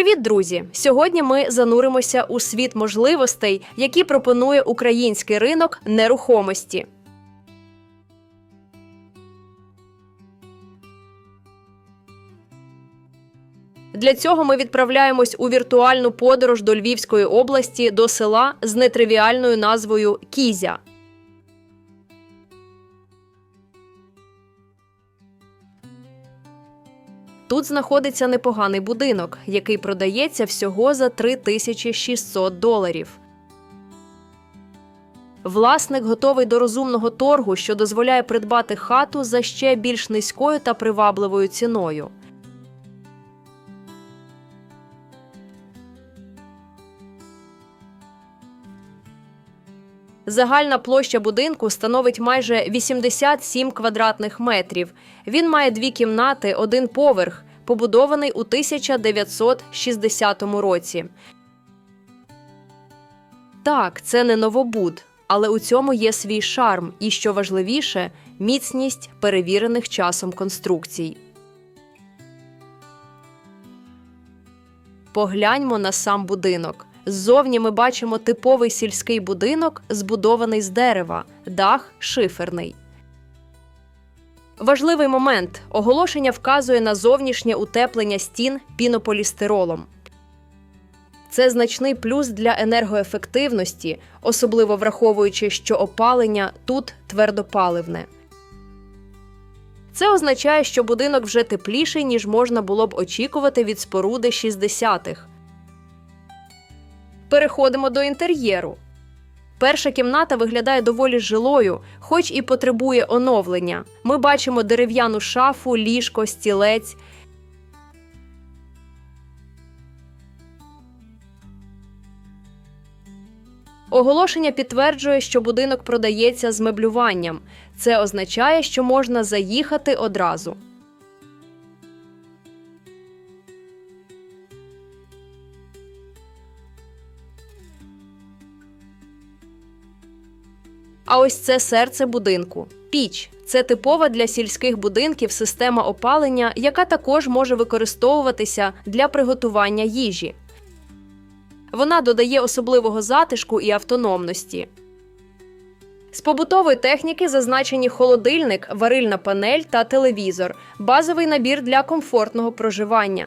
Привіт, друзі! Сьогодні ми зануримося у світ можливостей, які пропонує український ринок нерухомості. Для цього ми відправляємось у віртуальну подорож до Львівської області до села з нетривіальною назвою Кізя. Тут знаходиться непоганий будинок, який продається всього за 3600 доларів. Власник готовий до розумного торгу, що дозволяє придбати хату за ще більш низькою та привабливою ціною. Загальна площа будинку становить майже 87 квадратних метрів. Він має дві кімнати, один поверх, побудований у 1960 році. Так, це не новобуд, але у цьому є свій шарм і, що важливіше, міцність перевірених часом конструкцій. Погляньмо на сам будинок. Ззовні ми бачимо типовий сільський будинок, збудований з дерева, дах шиферний. Важливий момент оголошення вказує на зовнішнє утеплення стін пінополістиролом. Це значний плюс для енергоефективності, особливо враховуючи, що опалення тут твердопаливне. Це означає, що будинок вже тепліший, ніж можна було б очікувати від споруди 60-х. Переходимо до інтер'єру. Перша кімната виглядає доволі жилою, хоч і потребує оновлення. Ми бачимо дерев'яну шафу, ліжко, стілець. Оголошення підтверджує, що будинок продається з меблюванням. Це означає, що можна заїхати одразу. А ось це серце будинку. Піч це типова для сільських будинків система опалення, яка також може використовуватися для приготування їжі. Вона додає особливого затишку і автономності. З побутової техніки зазначені холодильник, варильна панель та телевізор, базовий набір для комфортного проживання.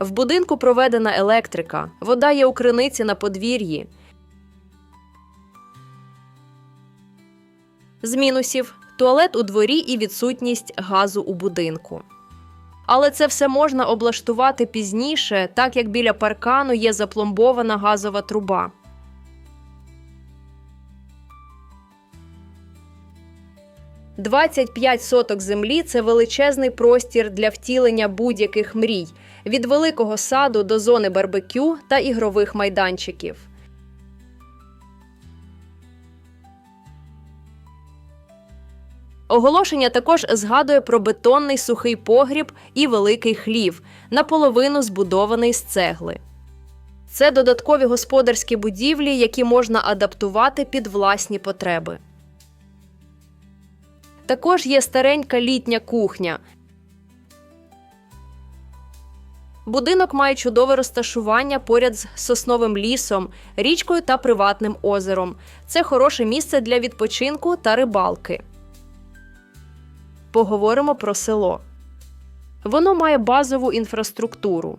В будинку проведена електрика, вода є у криниці на подвір'ї. З мінусів туалет у дворі і відсутність газу у будинку. Але це все можна облаштувати пізніше, так як біля паркану є запломбована газова труба. Двадцять п'ять соток землі це величезний простір для втілення будь-яких мрій від великого саду до зони барбекю та ігрових майданчиків. Оголошення також згадує про бетонний сухий погріб і великий хлів, наполовину збудований з цегли. Це додаткові господарські будівлі, які можна адаптувати під власні потреби. Також є старенька літня кухня. Будинок має чудове розташування поряд з сосновим лісом, річкою та приватним озером. Це хороше місце для відпочинку та рибалки поговоримо про село. Воно має базову інфраструктуру.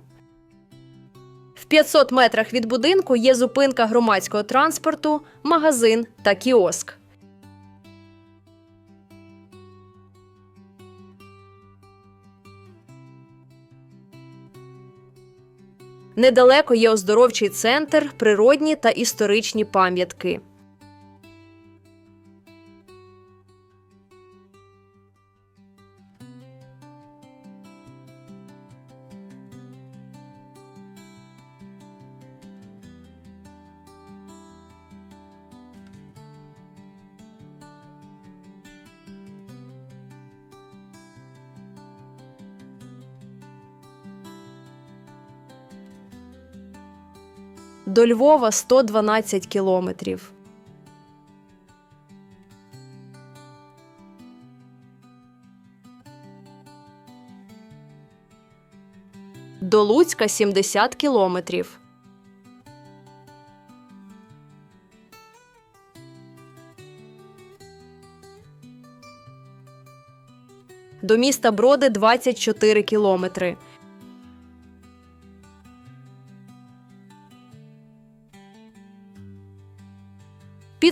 В 500 метрах від будинку є зупинка громадського транспорту, магазин та кіоск. Недалеко є оздоровчий центр, природні та історичні пам'ятки. До Львова 112 кілометрів. До Луцька 70 кілометрів. До міста Броди 24 кілометри.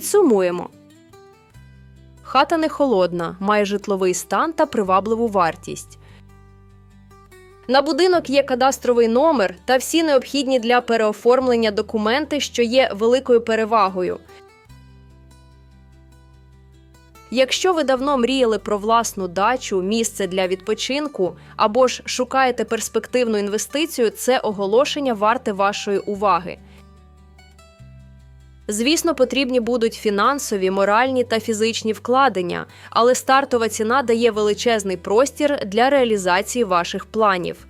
Підсумуємо. Хата не холодна, має житловий стан та привабливу вартість. На будинок є кадастровий номер та всі необхідні для переоформлення документи, що є великою перевагою. Якщо ви давно мріяли про власну дачу, місце для відпочинку або ж шукаєте перспективну інвестицію, це оголошення варте вашої уваги. Звісно, потрібні будуть фінансові, моральні та фізичні вкладення, але стартова ціна дає величезний простір для реалізації ваших планів.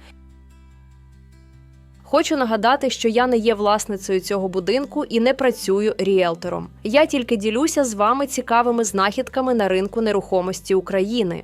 Хочу нагадати, що я не є власницею цього будинку і не працюю ріелтором. Я тільки ділюся з вами цікавими знахідками на ринку нерухомості України.